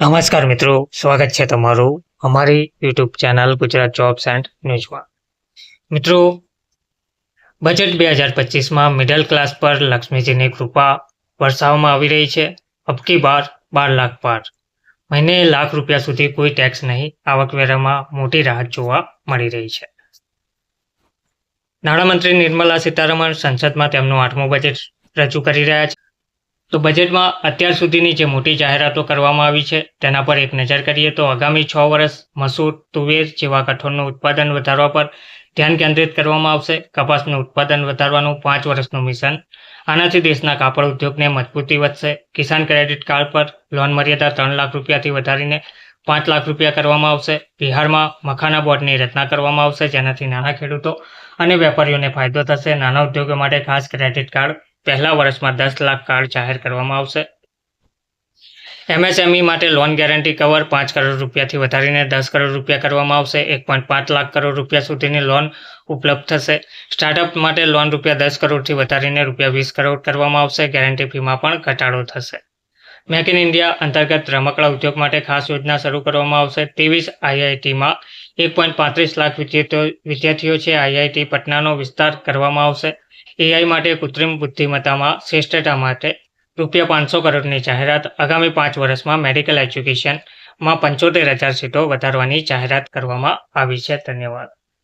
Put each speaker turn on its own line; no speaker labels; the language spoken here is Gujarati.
નમસ્કાર મિત્રો, સ્વાગત છે તમારું અમારી YouTube channel Gujarat jobs and ન્યૂઝમાં મિત્રો, બજેટ બે હજાર પચીસમાં મિડલ ક્લાસ પર લક્ષ્મીજીની કૃપા વરસાવવામાં આવી રહી છે. અબકી બાર બાર લાખ પાર. મહિને લાખ રૂપિયા સુધી કોઈ ટેક્સ નહીં આવકવેરામાં મોટી રાહત જોવા મળી રહી છે. નાણામંત્રી નિર્મલા સીતારમણ સંસદમાં તેમનું આઠમું બજેટ રજૂ કરી રહ્યા છે. તો બજેટમાં અત્યાર સુધીની જે મોટી જાહેરાતો કરવામાં આવી છે, તેના પર એક નજર કરીએ તો આગામી છ વર્ષ મસૂર, તુવેર જેવા કઠોળનું ઉત્પાદન વધારવા પર ધ્યાન કેન્દ્રિત કરવામાં આવશે. કપાસનું ઉત્પાદન વધારવાનું પાંચ વર્ષનું મિશન. આનાથી દેશના કાપડ ઉદ્યોગને મજબૂતી વધશે. કિસાન ક્રેડિટ કાર્ડ પર લોન મર્યાદા ત્રણ લાખ રૂપિયાથી વધારીને પાંચ લાખ રૂપિયા કરવામાં આવશે. બિહારમાં મખાના બોર્ડની રચના કરવામાં આવશે, જેનાથી નાના ખેડૂતો અને વેપારીઓને ફાયદો થશે. નાના ઉદ્યોગો માટે ખાસ ક્રેડિટ કાર્ડ પહેલા વર્ષમાં દસ લાખ કાર્ડ જાહેર કરવામાં આવશે. એમએસએમઈ માટે લોન ગેરંટી કવર પાંચ કરોડ રૂપિયાથી વધારીને દસ કરોડ રૂપિયા કરવામાં આવશે. એક પોઈન્ટ પાંચ લાખ કરોડ રૂપિયા સુધીની લોન ઉપલબ્ધ થશે. સ્ટાર્ટઅપ માટે લોન રૂપિયા દસ કરોડથી વધારીને રૂપિયા વીસ કરોડ કરવામાં આવશે. ગેરંટી ફીમાં પણ ઘટાડો થશે. મેક ઇન ઇન્ડિયા અંતર્ગત રમકડા ઉદ્યોગ માટે ખાસ યોજના શરૂ કરવામાં આવશે. ત્રેવીસ આઈઆઈટીમાં એક પોઈન્ટ પાંત્રીસ લાખ વિદ્યાર્થીઓ છે. આઈઆઈટી પટનાનો વિસ્તાર કરવામાં આવશે. એઆઈ માટે કૃત્રિમ બુદ્ધિમત્તામાં શ્રેષ્ઠતા માટે રૂપિયા પાંચસો કરોડની જાહેરાત આગામી પાંચ વર્ષમાં મેડિકલ એજ્યુકેશનમાં પંચોતેર હજાર સીટો વધારવાની જાહેરાત કરવામાં આવી છે. ધન્યવાદ.